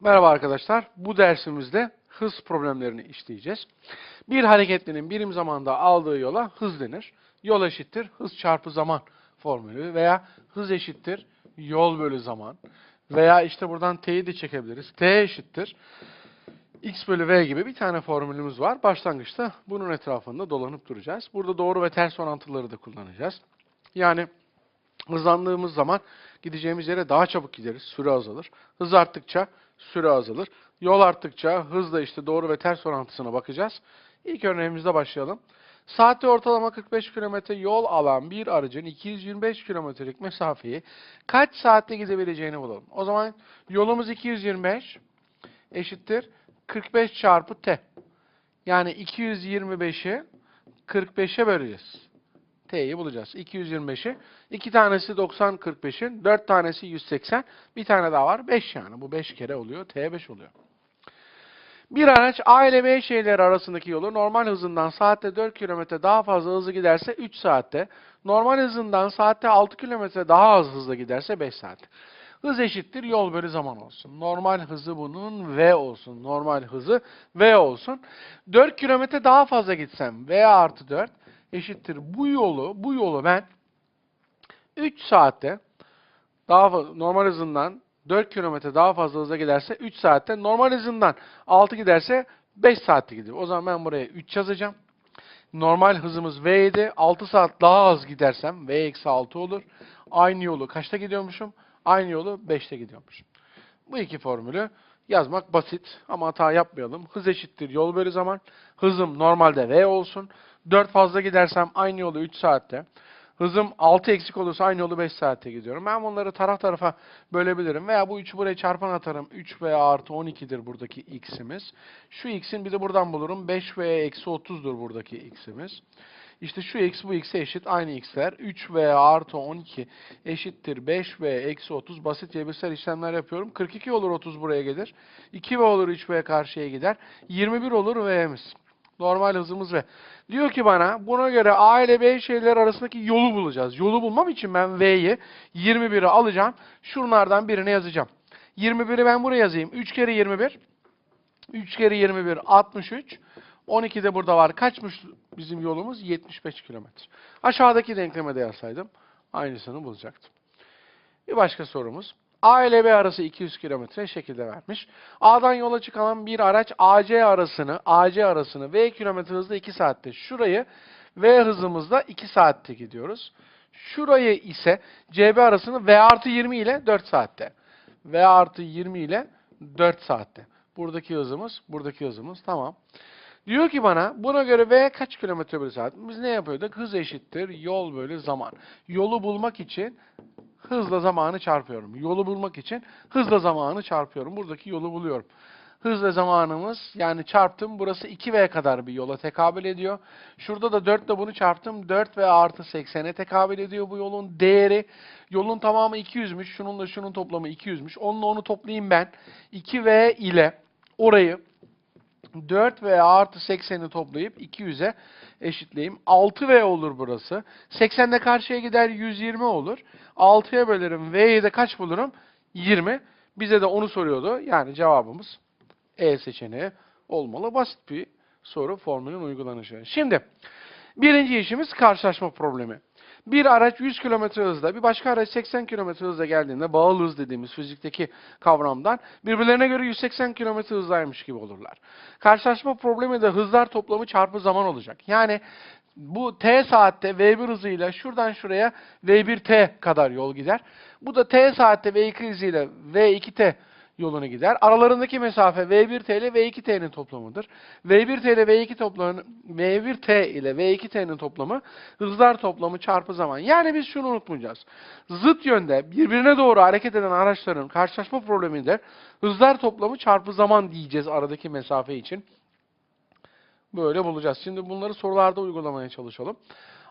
Merhaba arkadaşlar. Bu dersimizde hız problemlerini işleyeceğiz. Bir hareketlinin birim zamanda aldığı yola hız denir. Yol eşittir hız çarpı zaman formülü veya hız eşittir yol bölü zaman veya işte buradan t'yi de çekebiliriz. t eşittir x bölü v gibi bir tane formülümüz var. Başlangıçta bunun etrafında dolanıp duracağız. Burada doğru ve ters orantıları da kullanacağız. Yani hızlandığımız zaman gideceğimiz yere daha çabuk gideriz. Süre azalır. Hız arttıkça süre azalır. Yol arttıkça hızla işte doğru ve ters orantısına bakacağız. İlk örneğimizde başlayalım. Saatte ortalama 45 km yol alan bir aracın 225 kilometrelik mesafeyi kaç saatte gidebileceğini bulalım. O zaman yolumuz 225 eşittir 45 çarpı t. Yani 225'i 45'e böleceğiz. T'yi bulacağız. 225'i. 2 tanesi 90 45'in, 4 tanesi 180, bir tane daha var 5 yani. Bu 5 kere oluyor. T 5 oluyor. Bir araç A ile B şehirleri arasındaki yolu normal hızından saatte 4 km daha fazla hızlı giderse 3 saatte, normal hızından saatte 6 km daha az hızlı giderse 5 saat. Hız eşittir yol bölü zaman olsun. Normal hızı bunun V olsun. Normal hızı V olsun. 4 kilometre daha fazla gitsem V artı 4 eşittir bu yolu, bu yolu ben 3 saatte daha normal hızından 4 kilometre daha fazla hıza giderse 3 saatte, normal hızından 6 giderse 5 saatte gidiyor. O zaman ben buraya 3 yazacağım. Normal hızımız V idi. 6 saat daha az gidersem V eksi 6 olur. Aynı yolu kaçta gidiyormuşum? Aynı yolu 5'te gidiyormuşum. Bu iki formülü yazmak basit ama hata yapmayalım. Hız eşittir yol bölü zaman. Hızım normalde V olsun. 4 fazla gidersem aynı yolu 3 saatte. Hızım 6 eksik olursa aynı yolu 5 saatte gidiyorum. Ben bunları taraf tarafa bölebilirim. Veya bu 3'ü buraya çarpan atarım. 3 veya artı 12'dir buradaki x'imiz. Şu x'in bir de buradan bulurum. 5 veya eksi 30'dur buradaki x'imiz. İşte şu x bu x'e eşit aynı x'ler. 3 veya artı 12 eşittir 5 ve eksi 30. Basit cebirsel işlemler yapıyorum. 42 olur 30 buraya gelir. 2 v olur 3 v karşıya gider. 21 olur v'miz. Normal hızımız v. Diyor ki bana buna göre A ile B şehirler arasındaki yolu bulacağız. Yolu bulmam için ben V'yi 21'i alacağım. Şunlardan birine yazacağım. 21'i ben buraya yazayım. 3 kere 21. 3 kere 21 63. 12 de burada var. Kaçmış bizim yolumuz? 75 kilometre. Aşağıdaki denkleme de yazsaydım aynısını bulacaktım. Bir başka sorumuz. A ile B arası 200 kilometre şekilde vermiş. A'dan yola çıkan bir araç AC arasını, AC arasını V kilometre hızla 2 saatte. Şurayı V hızımızda 2 saatte gidiyoruz. Şurayı ise CB arasını V artı 20 ile 4 saatte. V artı 20 ile 4 saatte. Buradaki hızımız, buradaki hızımız tamam. Diyor ki bana buna göre V kaç kilometre bölü saat? Biz ne yapıyorduk? Hız eşittir yol bölü zaman. Yolu bulmak için hızla zamanı çarpıyorum. Yolu bulmak için hızla zamanı çarpıyorum. Buradaki yolu buluyorum. Hızla zamanımız yani çarptım burası 2V kadar bir yola tekabül ediyor. Şurada da 4 ile bunu çarptım. 4V artı 80'e tekabül ediyor bu yolun değeri. Yolun tamamı 200'müş. Şununla şunun toplamı 200'müş. Onunla onu toplayayım ben. 2V ile orayı 4V artı 80'i toplayıp 200'e eşitleyeyim. 6V olur burası. 80 de karşıya gider 120 olur. 6'ya bölerim. V'yi de kaç bulurum? 20. Bize de onu soruyordu. Yani cevabımız E seçeneği olmalı. Basit bir soru formülün uygulanışı. Şimdi birinci işimiz karşılaşma problemi. Bir araç 100 km hızla, bir başka araç 80 km hızla geldiğinde bağlı hız dediğimiz fizikteki kavramdan birbirlerine göre 180 km hızdaymış gibi olurlar. Karşılaşma problemi de hızlar toplamı çarpı zaman olacak. Yani bu t saatte v1 hızıyla şuradan şuraya v1t kadar yol gider. Bu da t saatte v2 hızıyla v2t yolunu gider. Aralarındaki mesafe v1t ile v2t'nin toplamıdır. v1t ile v2 toplamı v1t ile v2t'nin toplamı hızlar toplamı çarpı zaman. Yani biz şunu unutmayacağız. Zıt yönde birbirine doğru hareket eden araçların karşılaşma probleminde hızlar toplamı çarpı zaman diyeceğiz aradaki mesafe için. Böyle bulacağız. Şimdi bunları sorularda uygulamaya çalışalım.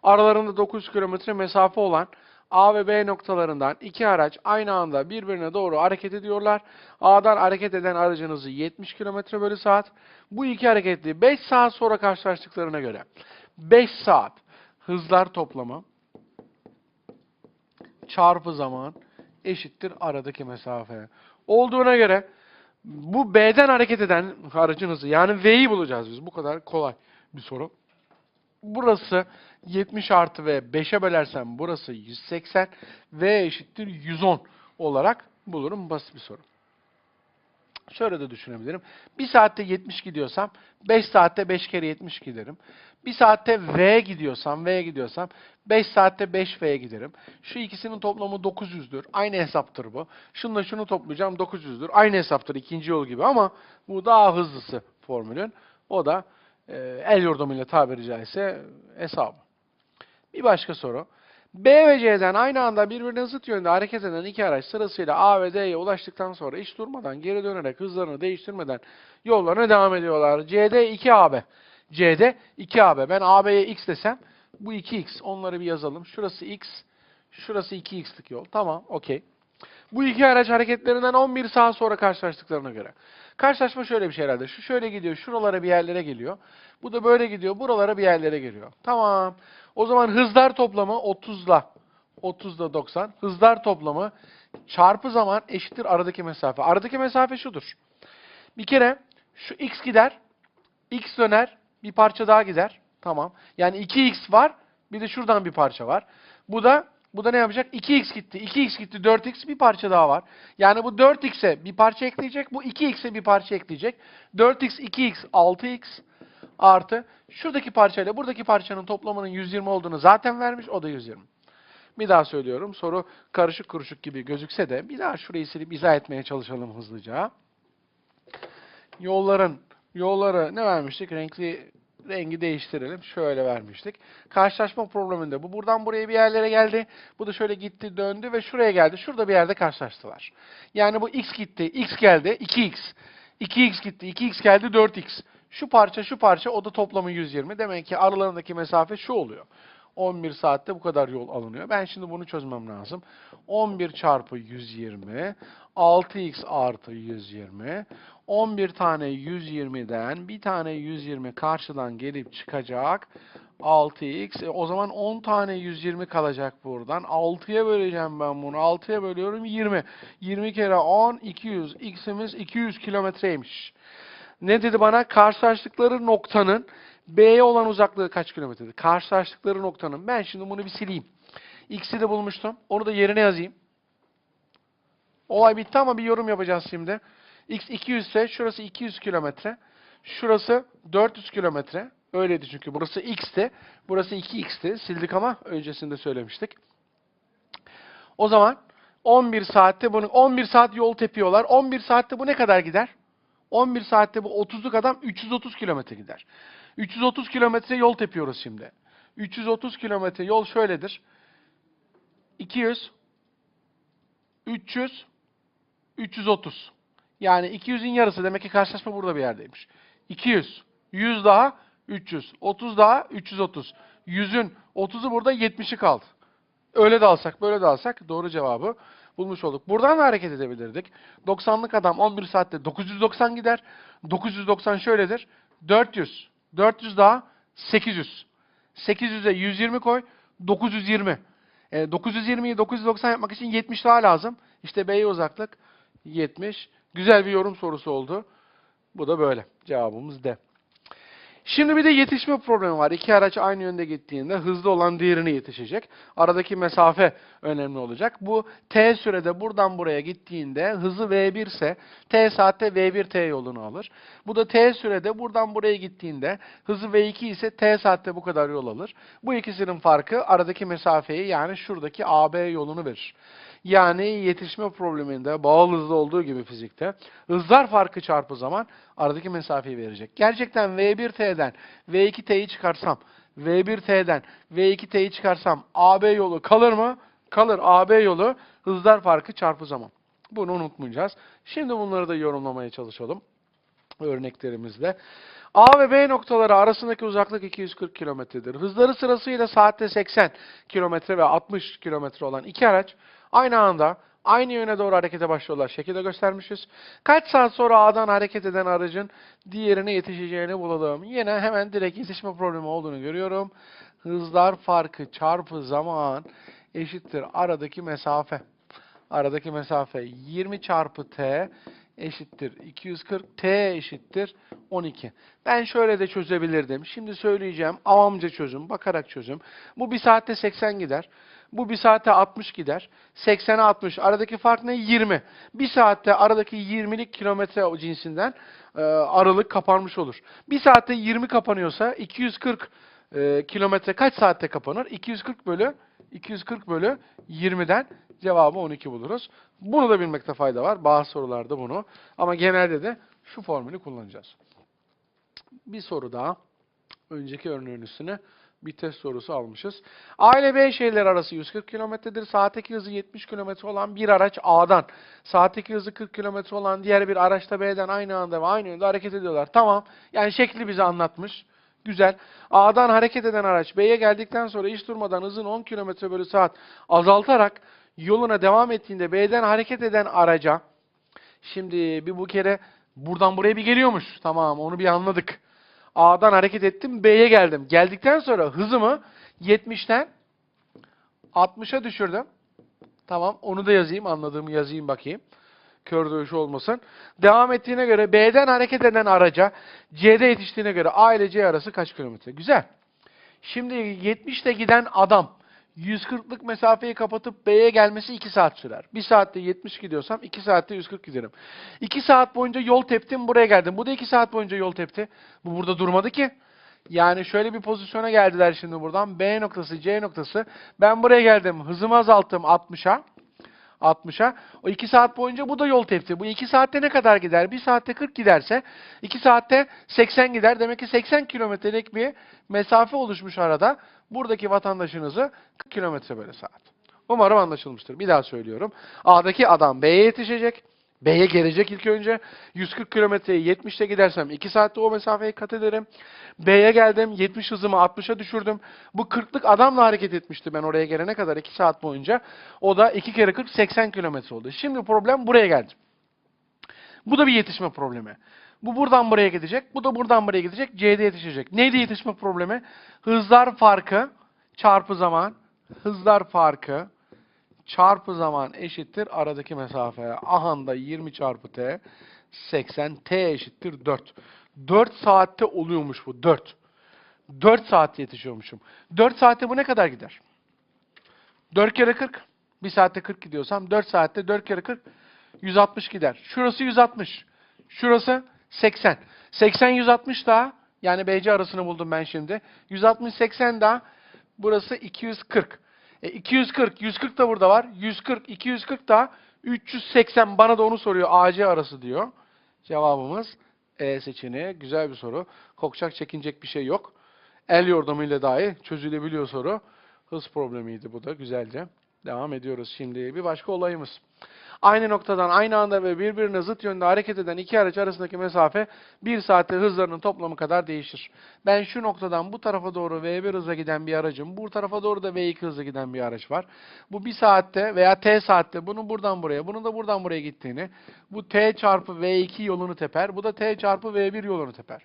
Aralarında 900 kilometre mesafe olan A ve B noktalarından iki araç aynı anda birbirine doğru hareket ediyorlar. A'dan hareket eden aracın hızı 70 km bölü saat. Bu iki hareketli 5 saat sonra karşılaştıklarına göre 5 saat hızlar toplamı çarpı zaman eşittir aradaki mesafe. Olduğuna göre Bu B'den hareket eden aracın hızı yani V'yi bulacağız biz. Bu kadar kolay bir soru. Burası 70 artı V 5'e bölersem burası 180. V eşittir 110 olarak bulurum. Basit bir soru. Şöyle de düşünebilirim. 1 saatte 70 gidiyorsam 5 saatte 5 kere 70 giderim. 1 saatte V gidiyorsam, V gidiyorsam 5 saatte 5 V giderim. Şu ikisinin toplamı 900'dür. Aynı hesaptır bu. Şununla şunu toplayacağım 900'dür. Aynı hesaptır ikinci yol gibi ama bu daha hızlısı formülün. O da e, el yordamıyla tabiri caizse hesabı. Bir başka soru. B ve C'den aynı anda birbirine zıt yönde hareket eden iki araç sırasıyla A ve D'ye ulaştıktan sonra hiç durmadan geri dönerek hızlarını değiştirmeden yollarına devam ediyorlar. C'de 2AB. C'de 2AB. Ben AB'ye X desem bu 2X. Onları bir yazalım. Şurası X, şurası 2X'lik yol. Tamam, okey. Bu iki araç hareketlerinden 11 saat sonra karşılaştıklarına göre. Karşılaşma şöyle bir şey herhalde. Şu şöyle gidiyor, şuralara bir yerlere geliyor. Bu da böyle gidiyor, buralara bir yerlere geliyor. Tamam. O zaman hızlar toplamı 30'la 30'la 90. Hızlar toplamı çarpı zaman eşittir aradaki mesafe. Aradaki mesafe şudur. Bir kere şu x gider, x döner, bir parça daha gider. Tamam. Yani 2x var, bir de şuradan bir parça var. Bu da bu da ne yapacak? 2x gitti, 2x gitti, 4x bir parça daha var. Yani bu 4x'e bir parça ekleyecek, bu 2x'e bir parça ekleyecek. 4x, 2x, 6x artı şuradaki parçayla buradaki parçanın toplamının 120 olduğunu zaten vermiş, o da 120. Bir daha söylüyorum. Soru karışık kuruşuk gibi gözükse de bir daha şurayı silip izah etmeye çalışalım hızlıca. Yolların yolları ne vermiştik? Renkli rengi değiştirelim. Şöyle vermiştik. Karşılaşma probleminde bu buradan buraya bir yerlere geldi. Bu da şöyle gitti, döndü ve şuraya geldi. Şurada bir yerde karşılaştılar. Yani bu x gitti, x geldi, 2x. 2x gitti, 2x geldi, 4x. Şu parça, şu parça o da toplamı 120. Demek ki aralarındaki mesafe şu oluyor. 11 saatte bu kadar yol alınıyor. Ben şimdi bunu çözmem lazım. 11 çarpı 120, 6x artı 120, 11 tane 120'den bir tane 120 karşıdan gelip çıkacak. 6x. E, o zaman 10 tane 120 kalacak buradan. 6'ya böleceğim ben bunu. 6'ya bölüyorum 20. 20 kere 10, 200. X'imiz 200 kilometreymiş. Ne dedi bana? Karşılaştıkları noktanın B'ye olan uzaklığı kaç kilometredir? Karşılaştıkları noktanın. Ben şimdi bunu bir sileyim. X'i de bulmuştum. Onu da yerine yazayım. Olay bitti ama bir yorum yapacağız şimdi. X 200 ise şurası 200 kilometre. Şurası 400 kilometre. Öyleydi çünkü. Burası X'ti. Burası 2X'ti. Sildik ama öncesinde söylemiştik. O zaman 11 saatte bunu 11 saat yol tepiyorlar. 11 saatte bu ne kadar gider? 11 saatte bu 30'luk adam 330 kilometre gider. 330 kilometre yol tepiyoruz şimdi. 330 kilometre yol şöyledir. 200 300 330. Yani 200'in yarısı demek ki karşılaşma burada bir yerdeymiş. 200, 100 daha 300, 30 daha 330. 100'ün 30'u burada 70'i kaldı. Öyle de alsak, böyle de alsak doğru cevabı bulmuş olduk. Buradan da hareket edebilirdik. 90'lık adam 11 saatte 990 gider. 990 şöyledir. 400. 400 daha 800. 800'e 120 koy. 920. E, 920'yi 990 yapmak için 70 daha lazım. İşte B'ye uzaklık 70. Güzel bir yorum sorusu oldu. Bu da böyle. Cevabımız D. Şimdi bir de yetişme problemi var. İki araç aynı yönde gittiğinde hızlı olan diğerine yetişecek. Aradaki mesafe önemli olacak. Bu t sürede buradan buraya gittiğinde hızı v1 ise t saatte v1t yolunu alır. Bu da t sürede buradan buraya gittiğinde hızı v2 ise t saatte bu kadar yol alır. Bu ikisinin farkı aradaki mesafeyi yani şuradaki AB yolunu verir. Yani yetişme probleminde bağlı hızlı olduğu gibi fizikte hızlar farkı çarpı zaman aradaki mesafeyi verecek. Gerçekten V1T'den V2T'yi çıkarsam, V1T'den V2T'yi çıkarsam AB yolu kalır mı? Kalır. AB yolu hızlar farkı çarpı zaman. Bunu unutmayacağız. Şimdi bunları da yorumlamaya çalışalım örneklerimizle. A ve B noktaları arasındaki uzaklık 240 kilometredir. Hızları sırasıyla saatte 80 kilometre ve 60 kilometre olan iki araç aynı anda aynı yöne doğru harekete başlıyorlar. Şekilde göstermişiz. Kaç saat sonra A'dan hareket eden aracın diğerine yetişeceğini bulalım. Yine hemen direkt yetişme problemi olduğunu görüyorum. Hızlar farkı çarpı zaman eşittir aradaki mesafe. Aradaki mesafe 20 çarpı t eşittir 240, t eşittir 12. Ben şöyle de çözebilirdim. Şimdi söyleyeceğim. Avamca çözüm, bakarak çözüm. Bu bir saatte 80 gider. Bu bir saatte 60 gider. 80'e 60. Aradaki fark ne? 20. Bir saatte aradaki 20'lik kilometre cinsinden e, aralık kapanmış olur. Bir saatte 20 kapanıyorsa 240 e, kilometre kaç saatte kapanır? 240 bölü 240 bölü 20'den cevabı 12 buluruz. Bunu da bilmekte fayda var. Bazı sorularda bunu. Ama genelde de şu formülü kullanacağız. Bir soru daha. Önceki örneğin üstüne bir test sorusu almışız. A ile B şehirler arası 140 kilometredir. Saatteki hızı 70 kilometre olan bir araç A'dan, saatteki hızı 40 kilometre olan diğer bir araç da B'den aynı anda ve aynı yönde hareket ediyorlar. Tamam. Yani şekli bize anlatmış. Güzel. A'dan hareket eden araç B'ye geldikten sonra hiç durmadan hızını 10 km bölü saat azaltarak yoluna devam ettiğinde B'den hareket eden araca şimdi bir bu kere buradan buraya bir geliyormuş. Tamam onu bir anladık. A'dan hareket ettim B'ye geldim. Geldikten sonra hızımı 70'ten 60'a düşürdüm. Tamam onu da yazayım anladığımı yazayım bakayım. Kör dövüş olmasın. Devam ettiğine göre B'den hareket eden araca C'de yetiştiğine göre A ile C arası kaç kilometre? Güzel. Şimdi 70'te giden adam 140'lık mesafeyi kapatıp B'ye gelmesi 2 saat sürer. 1 saatte 70 gidiyorsam 2 saatte 140 giderim. 2 saat boyunca yol teptim buraya geldim. Bu da 2 saat boyunca yol tepti. Bu burada durmadı ki. Yani şöyle bir pozisyona geldiler şimdi buradan. B noktası, C noktası. Ben buraya geldim. Hızımı azalttım 60'a. 60'a. O 2 saat boyunca bu da yol tepti. Bu 2 saatte ne kadar gider? 1 saatte 40 giderse 2 saatte 80 gider. Demek ki 80 kilometrelik bir mesafe oluşmuş arada. Buradaki vatandaşınızı 40 kilometre bölü saat. Umarım anlaşılmıştır. Bir daha söylüyorum. A'daki adam B'ye yetişecek. B'ye gelecek ilk önce. 140 kilometreyi 70'te gidersem 2 saatte o mesafeyi kat ederim. B'ye geldim. 70 hızımı 60'a düşürdüm. Bu 40'lık adamla hareket etmişti ben oraya gelene kadar 2 saat boyunca. O da 2 kere 40 80 kilometre oldu. Şimdi problem buraya geldi. Bu da bir yetişme problemi. Bu buradan buraya gidecek. Bu da buradan buraya gidecek. C'de yetişecek. Neydi yetişme problemi? Hızlar farkı çarpı zaman. Hızlar farkı çarpı zaman eşittir aradaki mesafe. Ahanda 20 çarpı t 80 t eşittir 4. 4 saatte oluyormuş bu 4. 4 saatte yetişiyormuşum. 4 saatte bu ne kadar gider? 4 kere 40. 1 saatte 40 gidiyorsam 4 saatte 4 kere 40 160 gider. Şurası 160. Şurası 80. 80 160 daha yani BC arasını buldum ben şimdi. 160 80 daha burası 240. E, 240 140 da burada var. 140 240 da 380 bana da onu soruyor AC arası diyor. Cevabımız E seçeneği. Güzel bir soru. Kokacak çekinecek bir şey yok. El yordamıyla dahi çözülebiliyor soru. Hız problemiydi bu da güzelce. Devam ediyoruz şimdi. Bir başka olayımız. Aynı noktadan aynı anda ve birbirine zıt yönde hareket eden iki araç arasındaki mesafe bir saatte hızlarının toplamı kadar değişir. Ben şu noktadan bu tarafa doğru V1 hıza giden bir aracım, bu tarafa doğru da V2 hıza giden bir araç var. Bu bir saatte veya T saatte bunun buradan buraya, bunun da buradan buraya gittiğini, bu T çarpı V2 yolunu teper, bu da T çarpı V1 yolunu teper.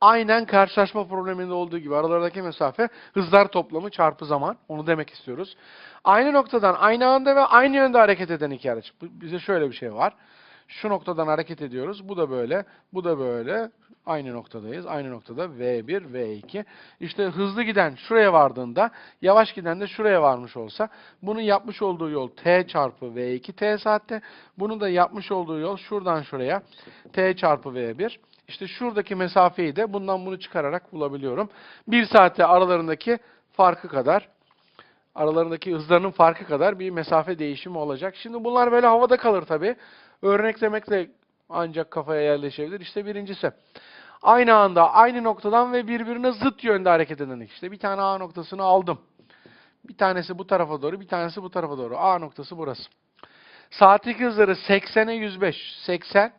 Aynen karşılaşma probleminde olduğu gibi aralarındaki mesafe hızlar toplamı çarpı zaman. Onu demek istiyoruz. Aynı noktadan aynı anda ve aynı yönde hareket eden iki araç. Bize şöyle bir şey var. Şu noktadan hareket ediyoruz. Bu da böyle, bu da böyle. Aynı noktadayız. Aynı noktada V1, V2. İşte hızlı giden şuraya vardığında, yavaş giden de şuraya varmış olsa, bunun yapmış olduğu yol T çarpı V2 T saatte. Bunun da yapmış olduğu yol şuradan şuraya T çarpı V1. İşte şuradaki mesafeyi de bundan bunu çıkararak bulabiliyorum. Bir saatte aralarındaki farkı kadar, aralarındaki hızlarının farkı kadar bir mesafe değişimi olacak. Şimdi bunlar böyle havada kalır tabii. Örneklemekle ancak kafaya yerleşebilir. İşte birincisi. Aynı anda, aynı noktadan ve birbirine zıt yönde hareket eden işte bir tane A noktasını aldım. Bir tanesi bu tarafa doğru, bir tanesi bu tarafa doğru. A noktası burası. Saatlik hızları 80'e 105. 80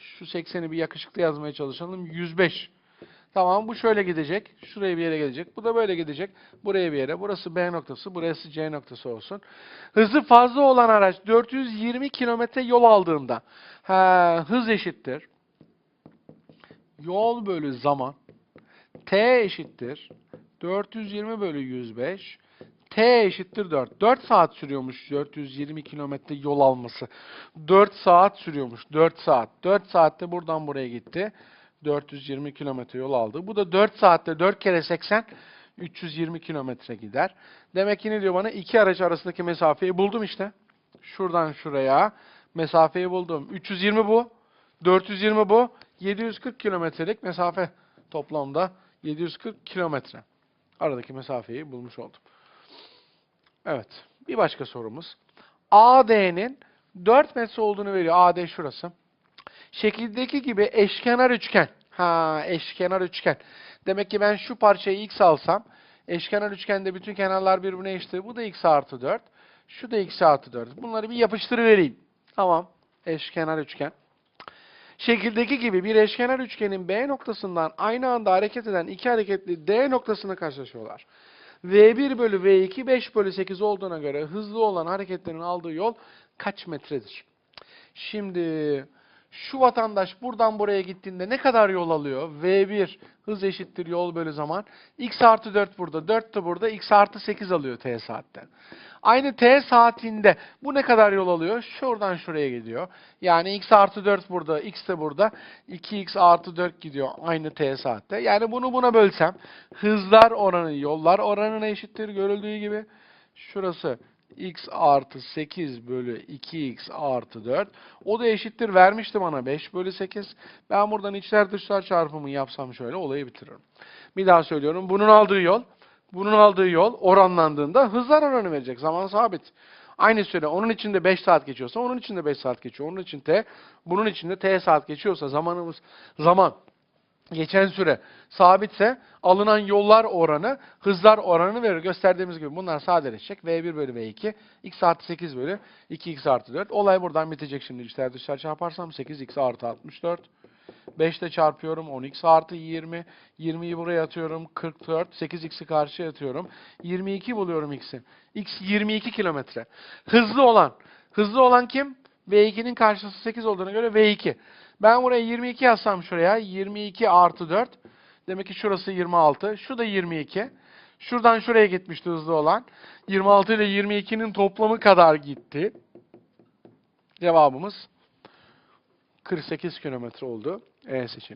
şu 80'i bir yakışıklı yazmaya çalışalım. 105. Tamam bu şöyle gidecek. Şuraya bir yere gelecek. Bu da böyle gidecek. Buraya bir yere. Burası B noktası. Burası C noktası olsun. Hızı fazla olan araç 420 kilometre yol aldığında ha, hız eşittir. Yol bölü zaman. T eşittir. 420 bölü 105. T eşittir 4. 4 saat sürüyormuş 420 kilometre yol alması. 4 saat sürüyormuş. 4 saat. 4 saatte buradan buraya gitti. 420 kilometre yol aldı. Bu da 4 saatte 4 kere 80 320 kilometre gider. Demek ki ne diyor bana? İki araç arasındaki mesafeyi buldum işte. Şuradan şuraya mesafeyi buldum. 320 bu. 420 bu. 740 kilometrelik mesafe toplamda 740 kilometre. Aradaki mesafeyi bulmuş oldum. Evet. Bir başka sorumuz. AD'nin 4 metre olduğunu veriyor. AD şurası. Şekildeki gibi eşkenar üçgen. Ha, eşkenar üçgen. Demek ki ben şu parçayı x alsam, eşkenar üçgende bütün kenarlar birbirine eşittir. Bu da x artı 4. Şu da x artı 4. Bunları bir yapıştırıvereyim. Tamam. Eşkenar üçgen. Şekildeki gibi bir eşkenar üçgenin B noktasından aynı anda hareket eden iki hareketli D noktasına karşılaşıyorlar. V1 bölü V2 5 bölü 8 olduğuna göre hızlı olan hareketlerin aldığı yol kaç metredir? Şimdi şu vatandaş buradan buraya gittiğinde ne kadar yol alıyor? V1 hız eşittir yol bölü zaman. X artı 4 burada, 4 de burada. X artı 8 alıyor T saatten. Aynı T saatinde bu ne kadar yol alıyor? Şuradan şuraya gidiyor. Yani X artı 4 burada, X de burada. 2X artı 4 gidiyor aynı T saatte. Yani bunu buna bölsem hızlar oranı yollar oranına eşittir görüldüğü gibi. Şurası x artı 8 bölü 2x artı 4. O da eşittir vermişti bana 5 bölü 8. Ben buradan içler dışlar çarpımı yapsam şöyle olayı bitiriyorum. Bir daha söylüyorum. Bunun aldığı yol, bunun aldığı yol oranlandığında hızlar oranı verecek. Zaman sabit. Aynı süre onun içinde 5 saat geçiyorsa onun içinde 5 saat geçiyor. Onun için t, bunun içinde t saat geçiyorsa zamanımız zaman geçen süre sabitse alınan yollar oranı hızlar oranı verir. Gösterdiğimiz gibi bunlar sadeleşecek. V1 bölü V2 x artı 8 bölü 2x artı 4. Olay buradan bitecek şimdi. İçler dışlar çarparsam 8x artı 64. 5 ile çarpıyorum. 10x artı 20. 20'yi buraya atıyorum. 44. 8x'i karşıya atıyorum. 22 buluyorum x'i. x 22 kilometre. Hızlı olan. Hızlı olan kim? V2'nin karşısı 8 olduğuna göre V2. Ben buraya 22 yazsam şuraya. 22 artı 4. Demek ki şurası 26. Şu da 22. Şuradan şuraya gitmişti hızlı olan. 26 ile 22'nin toplamı kadar gitti. Cevabımız 48 kilometre oldu. E seçeneği.